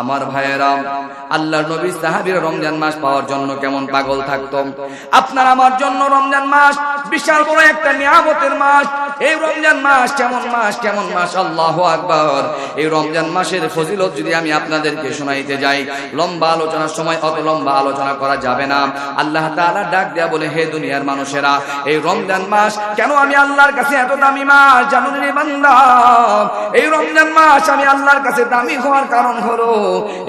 আমার ভাইয়েরা, আল্লাহর নবী সাহাবীর রমজান মাস পাওয়ার জন্য কেমন পাগল থাকতো? আপনার আমার জন্য রমজান মাস বিশাল বড় একটা নিয়ামতের মাস। এই রমজান মাস কেমন মাস কেমন মাস? আল্লাহ আকবর। এই রমজান মাসের ফজিলত যদি আমি আপনাদেরকে শোনাইতে যাই, লম্বা আলোচনার সময় অত লম্বা আলোচনা করা যাবে না। আল্লাহ তাআলা ডাক দেয়া বলে, হে দুনিয়ার মানুষেরা, এই রমজান মাস কেন আমি আল্লাহর কাছে এত দামি মাস? জানুন রে বান্দা, এই রমজান মাস আমি আল্লাহর কাছে দামি হওয়ার কারণ হলো,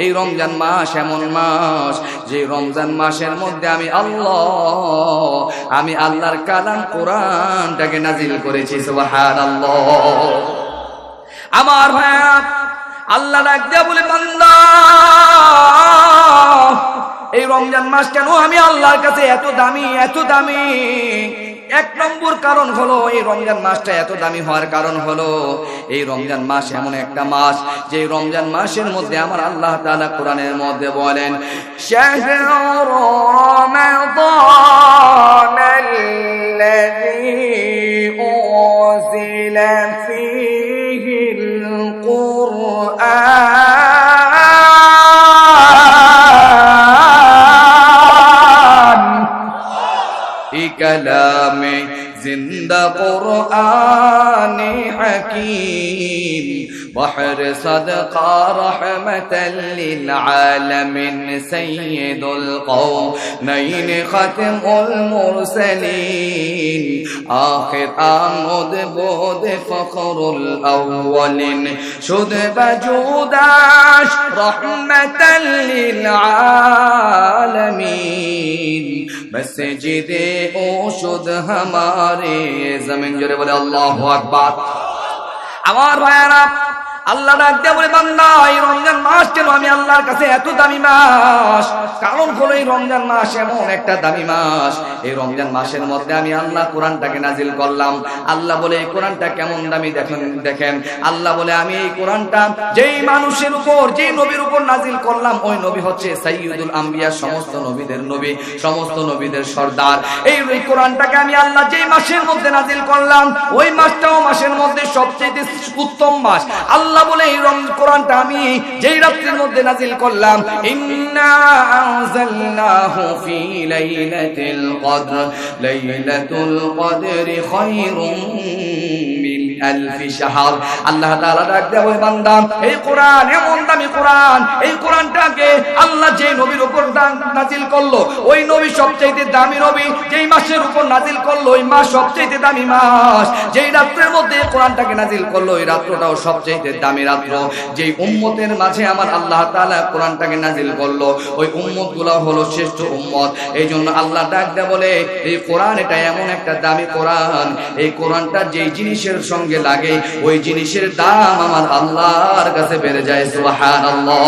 এই রমজান মাস এমন মাস, যে রমজান মাসের মধ্যে আমি আল্লাহ, আমি আল্লাহর কালাম কোরআনটাকে নাজিল করেছি। সুবহানাল্লাহ। আমার ভাইয়া আল্লাহ ডাক দেয়া বলে বান্দা! এই রমজান মাস কেন আমি আল্লাহর কাছে এত দামি এত দামি এক নম্বর কারণ হলো এই রমজান মাসটা এত দামি হওয়ার কারণ হলো এই রমজান মাস এমন একটা মাস যে রমজান মাসের মধ্যে আমার আল্লাহ তাআলা কোরআনের মধ্যে বলেন শাহরু রমাদান الذي أنزل فيه القرآن كلام زندہ قرآن حکیم بحر صدقہ رحمت للعالمین سید القوم نین ختم المرسلین آخر آمد بود فخر الاولین شد بجودش رحمت للعالمین مسجد ওষুধ হামারে জমিন জোরে বলে আল্লাহ আকবার। আমার ভাইয়ারা আল্লাহ বলে, বান্দা রমজান মাস কেন আমি আল্লাহর কাছে এত দামি মাস? কারণ হলো এই রমজান মাস এমন একটা দামি মাস। এই রমজান মাসের মধ্যে আমি আল্লাহ কোরআনটাকে নাজিল করলাম। আল্লাহ বলে, এই কোরআনটা কেমন দামি দেখেন দেখেন। আল্লাহ বলে, আমি এই কোরআনটা যেই মানুষের উপর, যেই নবীর উপর নাজিল করলাম, ওই নবী হচ্ছে সাইয়্যিদুল আম্বিয়া, সমস্ত নবীদের নবী, সমস্ত নবীদের সর্দার। এই ওই কোরআনটাকে আমি আল্লাহ যেই মাসের মধ্যে নাজিল করলাম, ওই মাসটাও মাসের মধ্যে সবচেয়ে উত্তম মাস। আল্লাহ বলে এই কোরআনটা আমি যেই রাত্রির মধ্যে নাজিল করলাম, ইন্না আনজালনাহু ফি লাইলাতিল কদর, লাইলাতুল কদরি খায়রুম আলফি আল্লাহ কোরআন এই কোরআনটাকে যে উপর নাজিল করল, ওই নবী সবচেয়ে দামি করল দামি যেই মাঝে আমার আল্লাহ কোরআনটাকে করল, ওই হলো শ্রেষ্ঠ উম্মত। এই জন্য আল্লাহ ডাক বলে, এই কোরআন এটা এমন একটা দামি কোরআন, এই কোরআনটা যেই জিনিসের সঙ্গে লাগে, ওই জিনিসের দাম আমার আল্লাহর কাছে বেড়ে যায়, সুবহানাল্লাহ।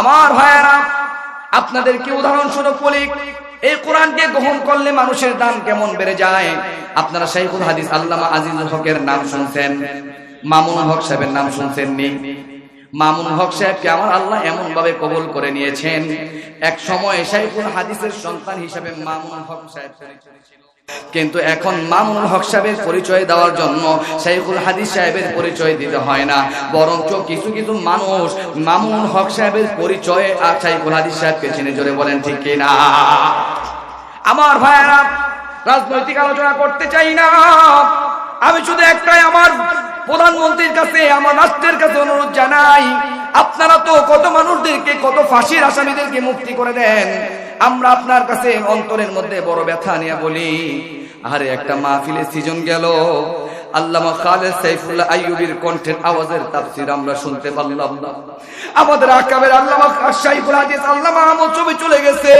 আমার ভাইয়েরা, আপনাদেরকে উদাহরণস্বরূপ বলি, এই কোরআনকে গ্রহণ করলে মানুষের দাম কেমন বেড়ে যায়? আপনারা শাইখুল হাদিস আল্লামা আজিজুল হকের নাম শুনছেন, মামুন হক সাহেবের নাম শুনছেন নি মামুন হক সাহেবকে আমার আল্লাহ এমন ভাবে কবুল করে নিয়েছেন, এক সময় শাইখুল হাদিসের সন্তান হিসেবে মামুন হক সাহেব। কিন্তু এখন মামুনুল হক সাহেবের পরিচয় দেওয়ার জন্য শাইখুল হাদিস সাহেবের পরিচয় দিতে হয় না। বরঞ্চ কিছু কিছু মানুষ মামুনুল হক সাহেবের পরিচয়ে আর শাইখুল হাদিস সাহেবকে চিনে জোরে বলেন, ঠিক কিনা আমার ভাইয়েরা, রাজনৈতিক আলোচনা করতে চাই না। আমি শুধু একটাই আমার প্রধানমন্ত্রীর কাছে, আমার রাষ্ট্রের কাছে অনুরোধ জানাই, আপনারা তো কত মানুষদেরকে, কত ফাঁসির আসামিদেরকে মুক্তি করে দেন। আমরা আপনার কাছে অন্তরের মধ্যে বড় ব্যথা নিয়ে বলি, আরে একটা মাহফিলের সিজন গেল। কণ্ঠের আওয়াজের আমরা শুনতে পারলাম। আমাদের চলে গেছে।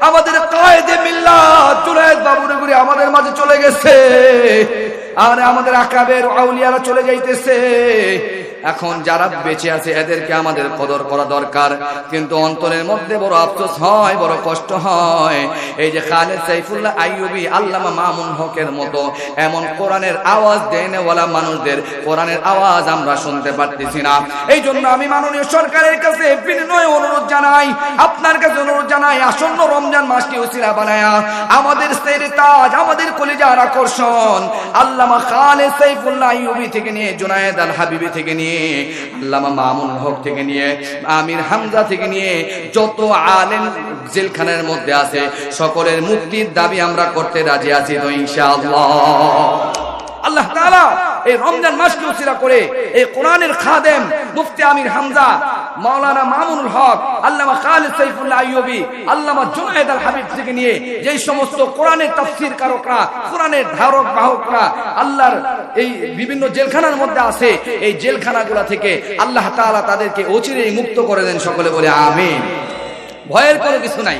আমাদের আমাদের মাঝে চলে গেছে। আর আমাদের আকাবের আউলিয়ারা চলে যাইতেছে। এখন যারা বেঁচে আছে, এদেরকে আমাদের কদর করা দরকার। কিন্তু অন্তরের মধ্যে বড় আফসোস হয়, বড় কষ্ট হয়। এই যে খালেদ সাইফুল্লাহ আইয়ুবি আল্লামা মামুন হকের মতো, এমন কোরআনের আওয়াজ দেনেওয়ালা মানুষদের, কোরআনের আওয়াজ আমরা শুনতে পারতেছি না। এই জন্য আমি মাননীয় সরকারের কাছে বিনয় অনুরোধ জানাই, আপনার কাছে অনুরোধ জানাই, আসন্ন রমজান মাসকে উসিলা বানায়া, আমাদের সের তাজ, আমাদের কলিজার আকর্ষণ, আল্লামা খালেদ সাইফুল্লাহ আইয়ুবি থেকে নিয়ে জুনায়েদ আল হাবিবি থেকে নিয়ে নিয়ে আল্লামা মামুন হক থেকে নিয়ে, আমির হামজা থেকে নিয়ে যত আলেম জেলখানার মধ্যে আছে, সকলের মুক্তির দাবি আমরা করতে রাজি আছি তো ইনশাআল্লাহ। আল্লাহ তাআলা এই রমজান মাসকে উসিলা করে এই কোরআনের খাদেম মুফতি আমির হামজা, মাওলানা মামুনুল হক, আল্লামা খালিদ সাইফুল্লাহ আইয়ুবী, আল্লামা জুনায়েদ আল হাবিব থেকে নিয়ে যেই সমস্ত কোরআনের তাফসীর কারকরা, কোরআনের ধারক বাহকরা আল্লাহর এই বিভিন্ন জেলখানার মধ্যে আছে, এই জেলখানাগুলো থেকে আল্লাহ তাআলা তাদেরকে অচিরেই মুক্ত করে দেন সকলে বলে আমিন। ভয়ের কোনো কিছু নাই।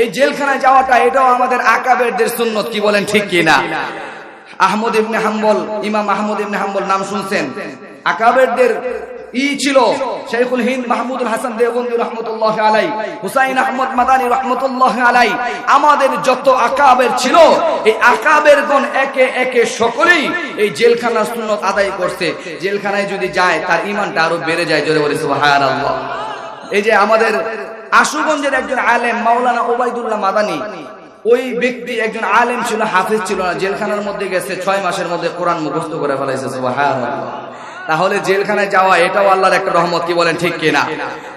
এই জেলখানায় যাওয়াটা এটাও আমাদের আকাবেরদের সুন্নত, কি বলেন ঠিক কি না আহমদ ইবনে হাম্বল, ইমাম আহমদ ইবনে হাম্বল নাম শুনছেন। আকাবেরদের ই ছিল শেখুল হিন্দ মাহমুদুল হাসান রহমতুল্লাহ আলাই হুসাইন আহমদ মাদানী রহমতুল্লাহ আলাই আমাদের যত আকাবের ছিল, এই আকাবের গণ একে একে সকলেই এই জেলখানা সুন্নত আদায় করছে। জেলখানায় যদি যায়, তার ইমানটা আরও বেড়ে যায়, জোরে বলে এই যে আমাদের আশুগঞ্জের একজন আলেম মাওলানা ওবায়দুল্লাহ মাদানী ওই ব্যক্তি একজন আলেম ছিল, হাফিজ ছিল না, জেলখানার মধ্যে গেছে, ছয় মাসের মধ্যে কোরআন মুখস্থ করে ফেলাইছে তাহলে জেলখানায় যাওয়া, এটাও আল্লাহর একটা রহমত, কি বলেন, ঠিক কিনা?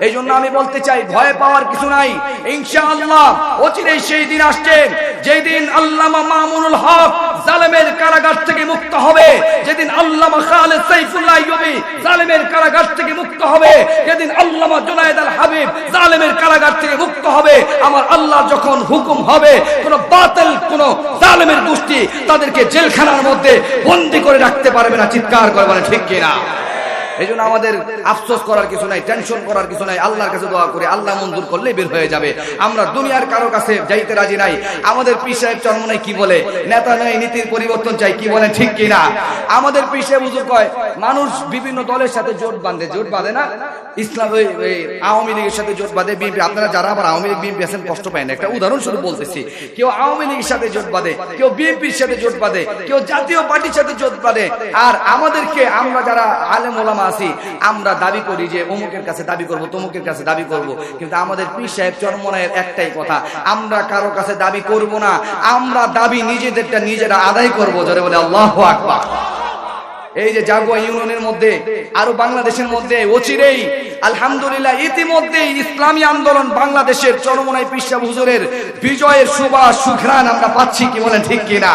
এই জন্য আমি বলতে চাই, ভয় পাওয়ার কিছু নাই। ইনশাআল্লাহ, অচিরেই সেই দিন আসছে যেই দিন আল্লামা মামুনুল হক জালেমের কারাগার থেকে মুক্ত হবে। যেদিন আল্লামা খালেদ সাইফুল্লাহ ইয়ুবি জালেমের কারাগার থেকে মুক্ত হবে যেদিন আল্লামা জুনায়েদ আল হাবিব জালেমের কারাগার থেকে মুক্ত হবে। আমার আল্লাহ যখন হুকুম হবে, কোন বাতিল, কোন জালেমের গোষ্ঠী তাদেরকে জেলখানার মধ্যে বন্দী করে রাখতে পারবে না, চিৎকার করে বলে, ঠিক কিনা? এই জন্য আমাদের আফসোস করার কিছু নাই টেনশন করার কিছু নাই। আল্লাহর কাছে দোয়া করে, আল্লাহ মঞ্জুর করলেই বের হয়ে যাবে। আমরা দুনিয়ার কারও কাছে যাইতে রাজি নাই। আমাদের পীর সাহেব চরমনাই কি বলে? নেতা নাই, নীতির পরিবর্তন চাই, কি বলেন, ঠিক কি না আমাদের পীর সাহেব হুজুর কয়, মানুষ বিভিন্ন দলের সাথে জোট বাঁধে। জোট বাঁধে না? ইসলাম আওয়ামী লীগের সাথে জোট বাঁধে, বিএনপি। আপনারা যারা আবার আওয়ামী লীগ, বিএনপি আছেন, কষ্ট পায় না। একটা উদাহরণ শুধু বলতেছি। কেউ আওয়ামী লীগের সাথে জোট বাঁধে, কেউ বিএনপির সাথে জোট বাঁধে, কেউ জাতীয় পার্টির সাথে জোট বাঁধে। আর আমাদেরকে আমরা যারা আলেম ওলামা আছি। আমরা দাবি করি যে অমুকের কাছে দাবি করব, তমুকের কাছে দাবি করব। কিন্তু আমাদের পীর সাহেব চরমনায়ের একটাই কথা, আমরা কারও কাছে দাবি করব না, আমরা দাবি নিজেদেরটা নিজেরা আদায় করব, জোরে বলে আল্লাহ আকবার। এই যে জাগুয়া ইউনিয়নের মধ্যে, আরও বাংলাদেশের মধ্যে, অচিরেই, আলহামদুলিল্লাহ ইতিমধ্যে ইসলামী আন্দোলন বাংলাদেশের চরমনাই পিসাব হুজুরের বিজয়ের সুবাস, সুঘ্রাণ আমরা পাচ্ছি কি বলেন ঠিক কিনা?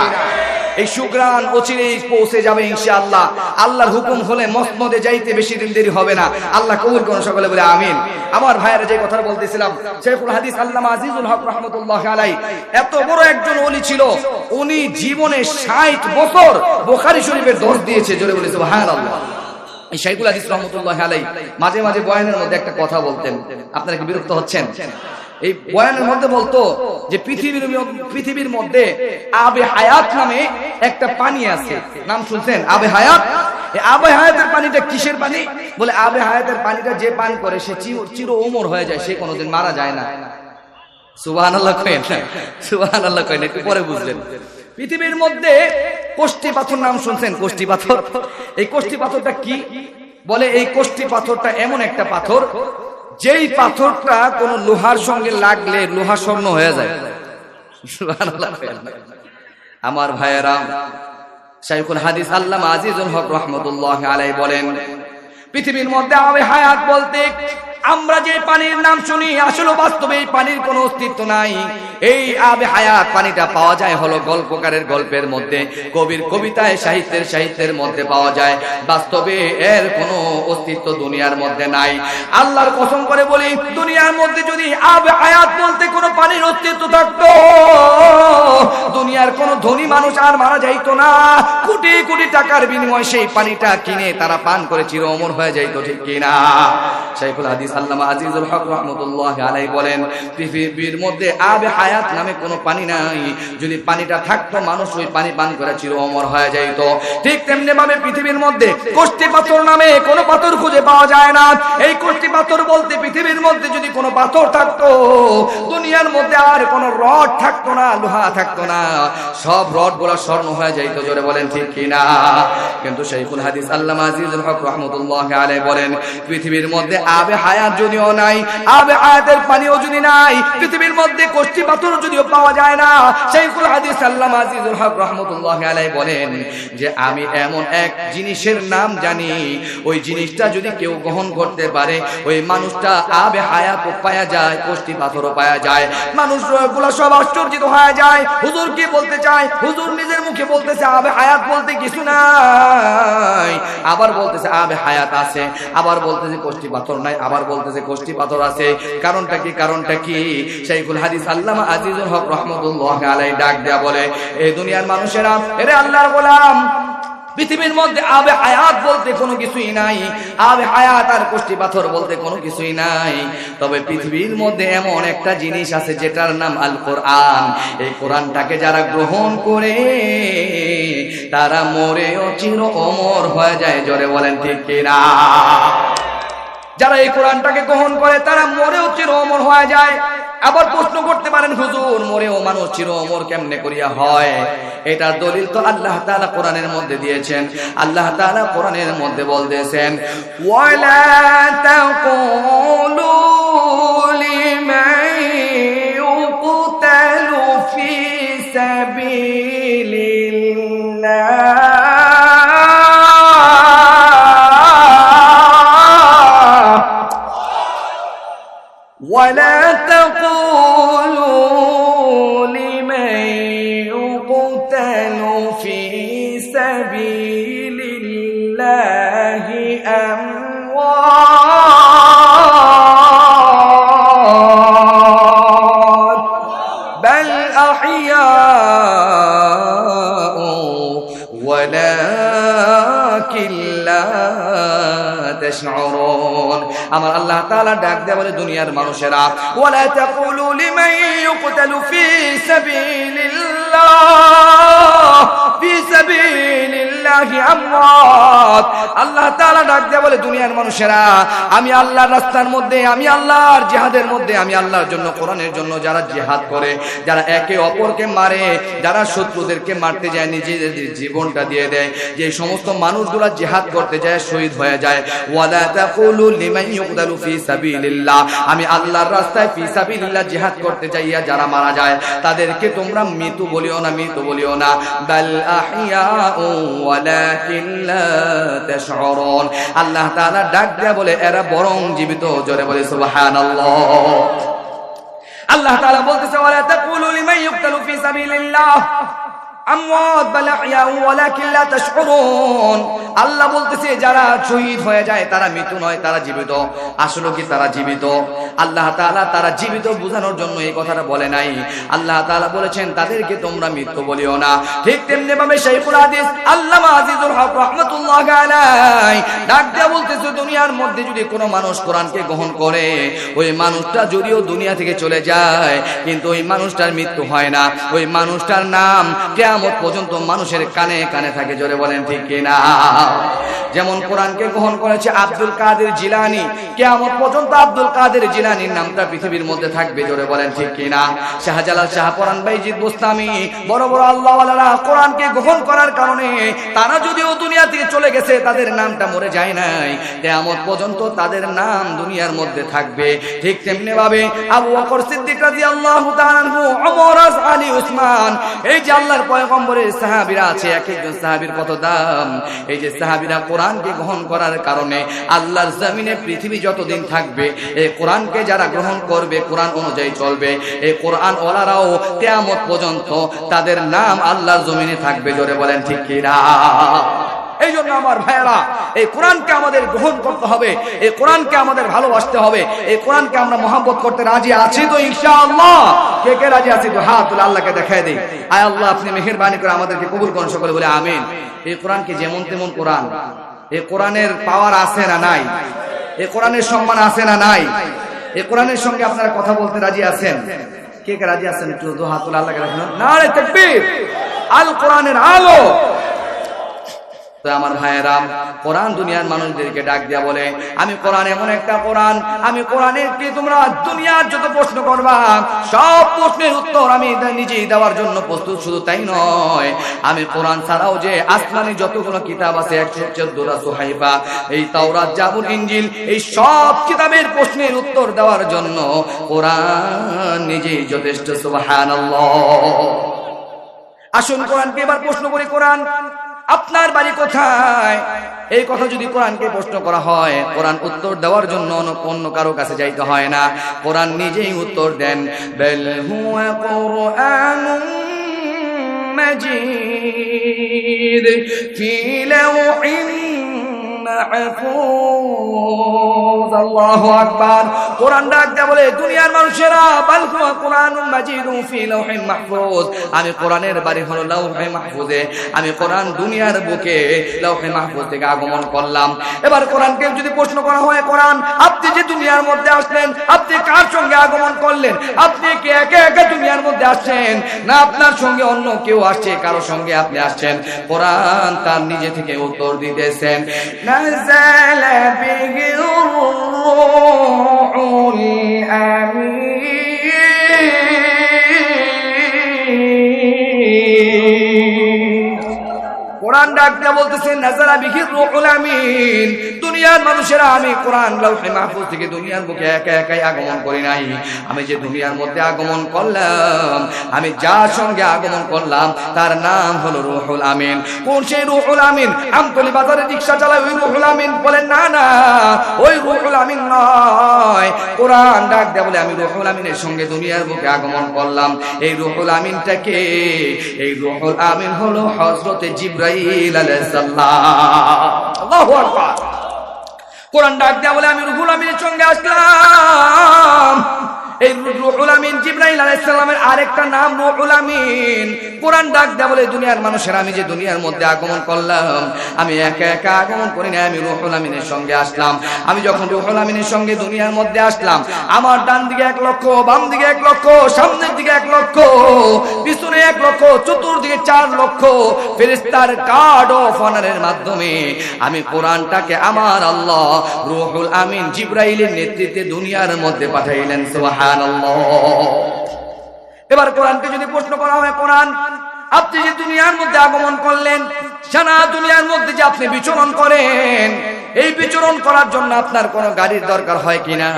এই সুগ্রাণ অচিরেই পৌঁছে যাবে ইনশাআল্লাহ। আল্লাহর হুকুম হলে মসনদে যাইতে বেশি দিন দেরি হবে না। আল্লাহ কবুল করুন সকলে বলে আমিন। আমার ভাইয়েরা যে কথা বলতেছিলাম, শেখুল হাদিস আল্লামা আজিজুল হক রহমতুল্লাহ আলাই এত বড় একজন ওলি ছিল, উনি জীবনে 60 বছর বুখারী শরীফের দোষ দিয়েছে, জোরে বলে সুবহানাল্লাহ। এই শাইখুল হাদিস রহমতুল্লাহ আলাই মাঝে মাঝে বয়ানের মধ্যে একটা কথা বলতেন। আপনারা কি বিরক্ত হচ্ছেন? এই বয়ানের মধ্যে বলতো যে পৃথিবীর পৃথিবীর মধ্যে আবে হায়াত নামে একটা পানি আছে। নাম শুনছেন? আবে হায়াত? আবে হায়াতের পানিটা কিসের পানি? বলে আবে হায়াতের পানিটা যে পান করে, সে চির- ওমর হয়ে যায়, সে কোনোদিন মারা যায় না। পৃথিবীর মধ্যে কোষ্টি পাথর নাম শুনছেন? কোষ্টি পাথর? এই কোষ্টি পাথরটা কি? বলে এই কোষ্টি পাথরটা এমন একটা পাথর যেই পাথরটা কোন লোহার সঙ্গে লাগলে লোহা স্বর্ণ হয়ে যায়। আমার ভাইয়েরা, শাইখুল হাদিস আল্লামা আজিজুল হক রহমতুল্লাহ আলাই বলেন, পৃথিবীর মধ্যে আমি হায়াত বলতে আমরা যে পানির নাম শুনি, আসলে বাস্তবে এই পানির কোনো অস্তিত্ব নাই এই আবে হায়াত পানিটা পাওয়া যায় হলো গল্পকারের গল্পের মধ্যে, কবির কবিতায় সাহিত্যের সাহিত্যের মধ্যে পাওয়া যায়। বাস্তবে এর কোনো অস্তিত্ব দুনিয়ার মধ্যে নাই। আল্লাহর কসম করে বলি, দুনিয়ার মধ্যে যদি আবে হায়াত বলতে কোনো পানির অস্তিত্ব থাকতো, দুনিয়ার কোন ধনী মানুষ আর মারা যাইতো না। কোটি কোটি টাকার বিনিময়ে সেই পানিটা কিনে তারা পান করে চির অমর হয়ে যাইতো, ঠিক কিনা? শাইখুল হাদিস আল্লামা আজিজুল হক রহমতুল্লাহ আলাই বলেন, পৃথিবীর মধ্যে আবে হায়াত নামে কোনো পানি নাই। যদি পানিটা থাকতো, মানুষ ওই পানি পান করে চির অমর হয়ে যাইতো। ঠিক তেমনি ভাবে পৃথিবীর মধ্যে কোষ্টি পাথর নামে কোনো পাথর খুঁজে পাওয়া যায় না। এই কোষ্টি পাথর বলতে পৃথিবীর মধ্যে যদি কোনো পাথর থাকতো, দুনিয়ার মধ্যে আর কোনো রড থাকতো না, লোহা থাকতো না। সব রডগুলা স্বর্ণ হয়ে যাইতো, জোরে বলেন ঠিক কিনা? কিন্তু শাইখুল হাদিস আল্লামা আজিজুল হক রহমতুল্লাহ আলাই বলেন, পৃথিবীর মধ্যে আবে হায়াত যদিও নাই, আবে হায়াতের পানিও যদি নাই, পৃথিবীর মধ্যে কষ্টি পাথর যদিও পাওয়া যায় না সেইখুল হাদিস আল্লামা আজিজুল হক রহমতুল্লাহ আলাই বলেন যে আমি এমন এক জিনিসের নাম জানি, ওই জিনিসটা যদি কেউ গ্রহণ করতে পারে, ওই মানুষটা আবে হায়াত পাওয়া যায়, কষ্টি পাথরও পাওয়া যায়, মানুষগুলো সব আশ্চর্যিত হয়ে যায়, হুজুর কি বলতে চায়? হুজুর নিজের মুখে বলতেছে, আবে হায়াত বলতে কিছু নাই। আবার বলতেছে, আবে হায়াত আছে। আবার বলতেছে, কষ্টি পাথর নাই। আবার বলতেছে, কষ্টি পাথর আছে। কারণটা কি? কারণটা কি? শাইখুল হাদিস আল্লামা আজিজুল হক রহমতুল্লাহ আলাই ডাক দেয়া বলে এই দুনিয়ার মানুষেরা, এরে আল্লাহর গোলাম, পৃথিবীর মধ্যে আবে হায়াত বলতে কোনো কিছুই নাই, আবে হায়াত আর কষ্টি পাথর বলতে কোনো কিছুই নাই। তবে পৃথিবীর মধ্যে এমন একটা জিনিস আছে যেটার নাম আল কোরআন এই কোরআনটাকে যারা গ্রহণ করে, তারা মরে অচির অমর হয়ে যায়। জোরে বলেন ঠিক কিনা? যারা এই কোরআনটাকে গ্রহণ করে, তারা মরেও চির অমর হয়ে যায়। আবার প্রশ্ন করতে পারেন, হুজুর, মরেও মানুষ চির অমর কেমনে করিয়া হয়? এটা দলিল তো আল্লাহ তাআলা কোরআনের মধ্যে দিয়েছেন। আল্লাহ তাআলা কোরআনের মধ্যে বলতেছেন, ওয়ালা ولا تقولوا لمن يقتل في سبيل الله أموات আমার আল্লাহ তাআলা ডাক দেয়া বলে দুনিয়ার মানুষেরা, ওয়ালা তাকুলু লিমান ইউকতালু ফি সাবিলিল্লাহ? ফি সাবিলিল্লাহি আমওয়াত আল্লাহ। ডাক বলে, দুনিয়ার মানুষেরা, আমি আল্লাহর রাস্তার মধ্যে, আমি আল্লাহর জিহাদের মধ্যে, আমি আল্লাহর জন্য, কোরআনের জন্য যারা জিহাদ করে, যারা একে অপরকে মারে, যারা শত্রুদেরকে মারতে যায়, নিজেদের জীবনটা দিয়ে দেয়, যে সমস্ত মানুষগুলা জিহাদ করতে যায়, শহীদ হয়ে যায়। আমি আল্লাহর রাস্তায় জিহাদ করতে যাইয়া যারা মারা যায়, তাদেরকে তোমরা মৃত্যু বলিও না, মৃত বলিও না। বাল আল্লাহ তাআলা ডাক দেয়া বলে, এরা বরং জীবিত। জোরে বলে, সুবহানাল্লাহ। আল্লাহ তাআলা বলতেছে, ওয়ালা তাকুলু লিমান ফি সাবিলিল্লাহ? আমওয়াত বাল আহইয়া ওয়ালাকিন লা তাশউরুন আল্লাহ বলতেছে, যারা শহীদ হয়ে যায়, তারা মৃত্যু নয়, তারা জীবিত। আসলে কি তারা জীবিত? আল্লাহ তাআলা তারা জীবিত বোঝানোর জন্য এই কথাটা বলে নাই। আল্লাহ তাআলা বলেছেন, তাদেরকে তোমরা মৃত্যু বলিও না। ঠিক তেমনি ভাবে শাইখুল হাদিস আল্লামা আজিজুল হক রাহমাতুল্লাহ ডাক দেয়া বলতেছে, দুনিয়ার মধ্যে যদি কোনো মানুষ কোরআনকে গ্রহণ করে, ওই মানুষটা যদিও দুনিয়া থেকে চলে যায়, কিন্তু ওই মানুষটার মৃত্যু হয় না। ওই মানুষটার নাম কেয়ামত পর্যন্ত মানুষের কানে কানে থাকে, জোরে বলেন ঠিক কিনা? যেমন কোরআনকে গ্রহণ করেছে আব্দুল কাদের জিলানি, কেয়ামত পর্যন্ত আব্দুল কাদের জিলানির নামটা পৃথিবীর মধ্যে থাকবে, জোরে বলেন ঠিক কিনা? শাহজালাল শাহপরান বাইজিদ বুস্তামি, বড় বড় আল্লাহওয়ালারা কোরআনকে গ্রহণ করার কারণে তারা যদিও দুনিয়া থেকে চলে গেছে, তাদের নামটা মরে যায় নাই। কেয়ামত পর্যন্ত তাদের নাম দুনিয়ার মধ্যে থাকবে। ঠিক তেমনি ভাবে আবু বকর সিদ্দিক রাদিয়াল্লাহু তাআলা ওমর আলী, উসমান, এই যে আল্লাহর পয়গম্বরের সাহাবিরা আছে, এক একজন সাহাবির কত দাম? এই যে সাহাবিরা কোরআনকে গ্রহণ করার কারণে আল্লাহর জমিনে পৃথিবী যতদিন থাকবে, এই কোরআনকে যারা গ্রহণ করবে, কোরআন অনুযায়ী চলবে, এই কোরআন ওলারাও কেয়ামত পর্যন্ত তাদের নাম আল্লাহর জমিনে থাকবে, জোরে বলেন ঠিক কিনা? এই জন্য আমার ভাইয়েরা, এই কোরআনকে আমাদের গ্রহণ করতে হবে, এই কোরআনকে আমাদের ভালোবাসতে হবে, এই কোরআনকে আমরা মহাব্বত করতে রাজি আছি তো ইনশাআল্লাহ। কে কে রাজি আছি তো? হাত তুলে আল্লাহকে দেখাই দিই। আয় আল্লাহ, আপনি মেহেরবানি করে আমাদেরকে কবুল করুন, সকলে বলে আমিন। এই কোরআনকে যেমন তেমন কোরআন? এই কোরআনের পাওয়ার আছে না নাই? এই কোরআনের সম্মান আছে না নাই? এই কোরআনের সঙ্গে আপনারা কথা বলতে রাজি আছেন? কে কে রাজি আছেন? একটু দু হাত তুলে আল্লাহকে রাখুন না রে আল কোরআনের আলো। আমার ভাইয়েরা, কোরআন দুনিয়ার মানুষদেরকে ডাক দিয়া বলে, আমি কোরআন এমন একটা কোরআন, আমি কোরআনের কি তোমরা দুনিয়ার যত প্রশ্ন করবা, সব প্রশ্নের উত্তর আমি নিজেই দেওয়ার জন্য প্রস্তুত, শুধু তাই নয়, আমি কোরআন ছাড়াও যে আসমানি যতগুলো কিতাব আছে, একশো চোদ্দটা সোহাইবা এই তাওরাত, জাবুল ইঞ্জিল এই সব কিতাবের প্রশ্নের উত্তর দেওয়ার জন্য কোরআন নিজেই যথেষ্ট, সুবহানাল্লাহ। আসুন কোরআনকে এবার প্রশ্ন করি, কোরআন আপনার বাড়ি কোথায়? এই কথা যদি কোরআনকে প্রশ্ন করা হয়, কোরআন উত্তর দেওয়ার জন্য অন্য কারও কাছে যাইতে হয় না। কোরআন নিজেই উত্তর দেন মাজিদ ফি আমি কোরআন দুনিয়ার বুকে মাহফুজ থেকে আগমন করলাম। এবার যদি প্রশ্ন করা হয়, কোরআন, আপনি যে দুনিয়ার মধ্যে আসলেন, আপনি কার সঙ্গে আগমন করলেন? আপনি কে একে একে দুনিয়ার মধ্যে আসছেন? না আপনার সঙ্গে অন্য কেউ আসছে, কারও সঙ্গে আপনি আসছেন? কোরআন তার নিজে থেকে উত্তর দিতেছেন। না নাযালা বিহির-রূহুল আমিন কোরআন ডাক দিয়ে বলতেছেন নাজারা বিহির রুহুল আমিন। দুনিয়ার মানুষেরা, আমি কোরআন লাউহে মাহফুজ থেকে দুনিয়ার বুকে একা একাই আগমন করি নাই। আমি যে দুনিয়ার মধ্যে আগমন করলাম, আমি যার সঙ্গে আগমন করলাম, তার নাম হলো রুহুল আমিন। কোন সেই রুহুল আমিন? আমতলি বাজারে রিক্সা চালায় ওই রুহুল আমিন বলেন, না না, ওই রুহুল আমিন নয়। কোরআন ডাক দেয়া বলে, আমি রুহুল আমিনের সঙ্গে দুনিয়ার বুকে আগমন করলাম। এই রুহুল আমিনটাকে এই রুহুল আমিন হলো হযরতে জিব্রাইল আকবার। কোরআন ডাক দেয়া বলে, আমি রুহুল আমিনের সঙ্গে আসলাম। এই রুহুল আমিন জিব্রাইল আরেকটা নাম, রুহুল আমিন। কোরআন ডাক দেয়া বলে, দুনিয়ার মানুষের, আমি যে দুনিয়ার মধ্যে আগমন করলাম, আমি একা একা আগমন করি না আমি রুহুল আমিনের সঙ্গে আসলাম। আমি যখন রুহুল আমিনের সঙ্গে দুনিয়ার মধ্যে আসলাম, আমার ডান দিকে এক লক্ষ, বাম দিকে এক লক্ষ, সামনের দিকে এক লক্ষ এক লক্ষ, চতুর্দিকে চার লক্ষ ফেরেস্তার কার্ড অফ অনারের মাধ্যমে আমি কোরআনটাকে আমার আল্লাহ রুহুল আমিন জিব্রাইলের নেতৃত্বে দুনিয়ার মধ্যে পাঠাইলেন, সুবহানাল্লাহ। এবার কোরআনকে যদি প্রশ্ন করা হয়, কোরআন, আপনি যে দুনিয়ার মধ্যে আগমন করলেন, সারা দুনিয়ার মধ্যে যে আপনি বিচরণ করেন এই বিচরণ করার জন্য আপনার কোনো গাড়ির দরকার হয় কিনা?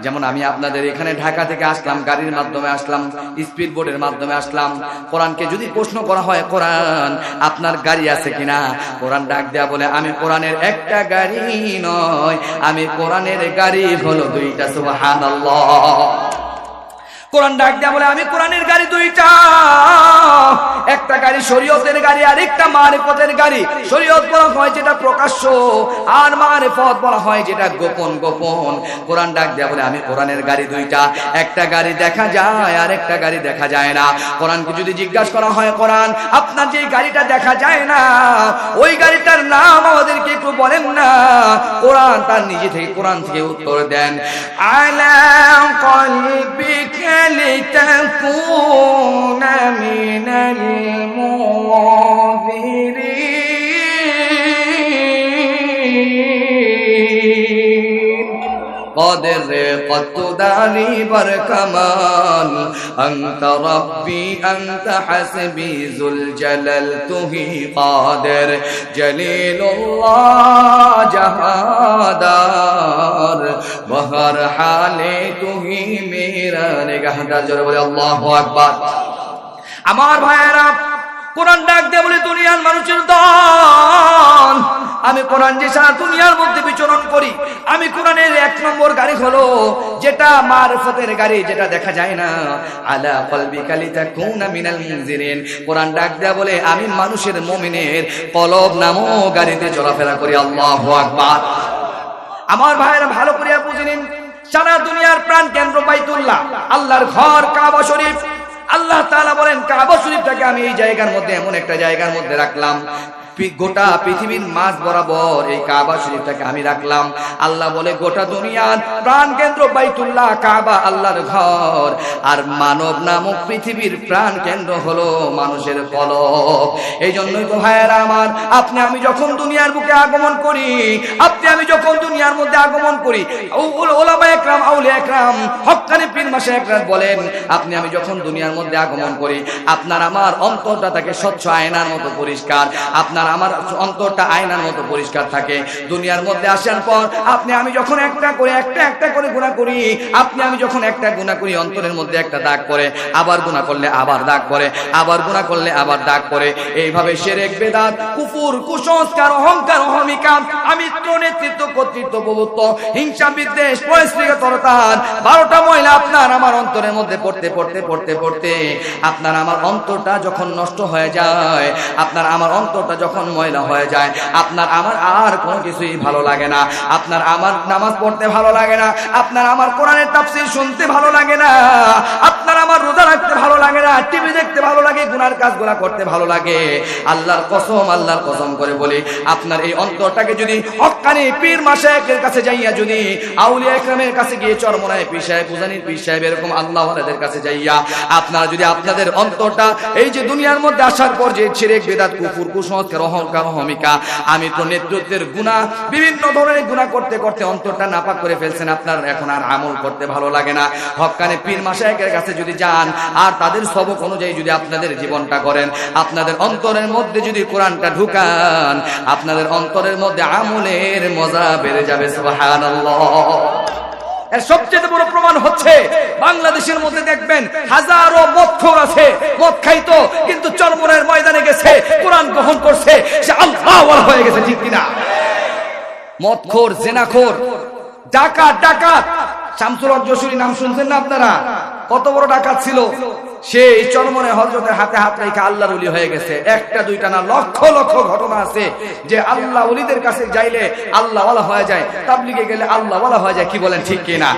যেমন আমি আপনাদের এখানে ঢাকা থেকে আসলাম, গাড়ির মাধ্যমে আসলাম স্পিড বোর্ডের মাধ্যমে আসলাম। কোরআনকে যদি প্রশ্ন করা হয়, কোরআন, আপনার গাড়ি আছে কিনা? কোরআন ডাক দেয়া বলে, আমি কোরআনের একটা গাড়ি নয়, আমি কোরআনের গাড়ি হলো দুইটা, সুবহানাল্লাহ। কোরআন ডাক দেয়া বলে, আমি কোরআনের গাড়ি দুইটা, একটা গাড়ি শরীয়তের গাড়ি আর একটা মারেফতের গাড়ি। শরীয়ত বলা হয় যেটা প্রকাশ্য, আর মারেফত বলা হয় যেটা গোপন গোপন। কোরআন ডাক দেয়া বলে, আমি কোরআনের গাড়ি দুইটা, একটা গাড়ি দেখা যায় আর একটা গাড়ি দেখা যায় না। কোরআনকে যদি জিজ্ঞাসা করা হয়, কোরআন, আপনার যে গাড়িটা দেখা যায় না, ওই গাড়িটার নাম আমাদেরকে একটু বলেন না। কোরআন তার নিজে থেকে কোরআন থেকে উত্তর দেন আলা কলবিকা لتكون من المنذرين قدر قد دعني بركمان أنت ربي أنت حسبي ذو الجلال تهي قادر جليل الله جهادار بهر حالي تهي ميرا نگهدار جرب الله أكبر আমার ভাইয়েরা কোরআন ডাক দিয়ে বলে, দুনিয়ার মানুষের দল। আমি কোরআন যে সারা দুনিয়ার মধ্যে বিচরণ করি, আমি কোরআনের এক নম্বর গাড়ি হলো যেটা মারফতের গাড়ি, যেটা দেখা যায় না। আলা কলবি কালিতা কুনা মিনাল মুনজিরিন। কোরআন ডাক দেয়া বলে, আমি মানুষের মুমিনের কলব নামও গাড়িতে চলাফেরা করি, আল্লাহু আকবার। আমার ভাইয়েরা ভালো করিয়া বুঝে নিন, সারা দুনিয়ার প্রাণ কেন্দ্র বাইতুল্লাহ, আল্লাহর ঘর কাবা শরীফ। আল্লাহ তাআলা বলেন কাবা শরীফটাকে আমি এই জায়গার মধ্যে এমন একটা জায়গার মধ্যে রাখলাম। গোটা পৃথিবীর মাঝ বরাবর এই কাবা শরীফটাকে আমি রাখলাম। আল্লাহ বলে, গোটা দুনিয়ার প্রাণ কেন্দ্র বাইতুল্লাহ কাবা, আল্লাহর ঘর। আর মানব নামক পৃথিবীর প্রাণ কেন্দ্র হলো মানুষের কলব। এই জন্যই তো ভাইয়েরা আমার, আপনি আমি যখন দুনিয়ার বুকে আগমন করি, আপনি আমি যখন দুনিয়ার মধ্যে আগমন করি ও- ও- একরাম, আউলিয়া একরাম, হক্কানি পীর মাসে একরাম বলেন, আপনি আমি যখন দুনিয়ার মধ্যে আগমন করি, আপনার আমার অন্তরটা থাকে স্বচ্ছ আয়নার মতো পরিষ্কার। আপনার আমার অন্তরটা আয়নার মতো পরিষ্কার থাকে। দুনিয়ার মধ্যে আসার পর আপনি আমি যখন একটা করে, একটা একটা করে গুণা করি, আপনি আমি যখন একটা গুণা করি, অন্তরের মধ্যে একটা দাগ পড়ে, আবার গুণা করলে আবার দাগ পড়ে, আবার গুণা করলে আবার দাগ পড়ে। এইভাবে সেরেক, বেদাত, কুফুর, কুসংস্কার, অহংকার অহমিকা আমিত্ব, নেতৃত্ব, কর্তৃত্ব, প্রভুত্ব, হিংসা, বিদ্বেষ পরিশ্রীতরতার বারোটা মহিলা আপনার আমার অন্তরের মধ্যে পড়তে পড়তে পড়তে পড়তে, আপনার আমার অন্তরটা যখন নষ্ট হয়ে যায়, আপনার আমার অন্তরটা যখন ময়লা হয়ে যায়, আপনার আমার আর কোনো কিছুই ভালো লাগে না। আপনার আমার নামাজ পড়তে ভালো লাগে না। আপনার আমার কোরআনের তাফসীর শুনতে ভালো লাগে না। আপনার আমার রোজা রাখতে ভালো লাগে না। টিভি দেখতে ভালো লাগে, গুনার কাজগুলা করতে ভালো লাগে। আল্লাহর কসম আল্লাহর কসম করে বলি, আপনার এই অন্তরটাকে যদি হক্কানি পীর মাশায়েখের কাছে যাইয়া যদি আউলিয়া একরামের কাছে গিয়ে চরমনায় পীর সাহেব বুজানির পীর সাহেব এরকম আল্লাহ কাছে যাইয়া, আপনারা যদি আপনাদের অন্তরটা এই যে দুনিয়ার মধ্যে আসার পর যে ছিরেক, বেদাত কুকুর কুসংস্কার আমি তো নেতৃত্বের গুণা। বিভিন্ন ধরনের গুণা করতে করতে অন্তরটা নাপাক করে ফেলছেন আপনার। এখন আর আমল করতে ভালো লাগে না। হক্কানে পীর মাসায়কের কাছে যদি যান, আর তাদের সবক অনুযায়ী যদি আপনাদের জীবনটা করেন, আপনাদের অন্তরের মধ্যে যদি কোরআনটা ঢুকান, আপনাদের অন্তরের মধ্যে আমলের মজা বেড়ে যাবে, সুবহানাল্লাহ। এর সবচেয়ে বড় প্রমাণ হচ্ছে, বাংলাদেশের মধ্যে দেখবেন হাজারো মক্ষর আছে, মদ খাইতো, কিন্তু চরমনের ময়দানে গেছে, কোরআন গ্রহণ করছে, সে আল্লাহ হয়ে গেছে, ঠিক কিনা? মদখোর জেনাখোর, ডাকাত ডাকাত। শামসুর যশোরী নাম শুনছেন না আপনারা? কত বড় ডাকাত ছিল? সেই চরমনে হজরতের হাতে হাত রেখে আল্লাহর উলি হয়ে গেছে। একটা, দুইটা না, লক্ষ লক্ষ ঘটনা আছে যে আল্লাহ উলিদের কাছে যাইলে আল্লাহ হয়ে যায়, তাবলিগে গেলে আল্লাহ হয়ে যায়, কি বলেন, ঠিক কিনা?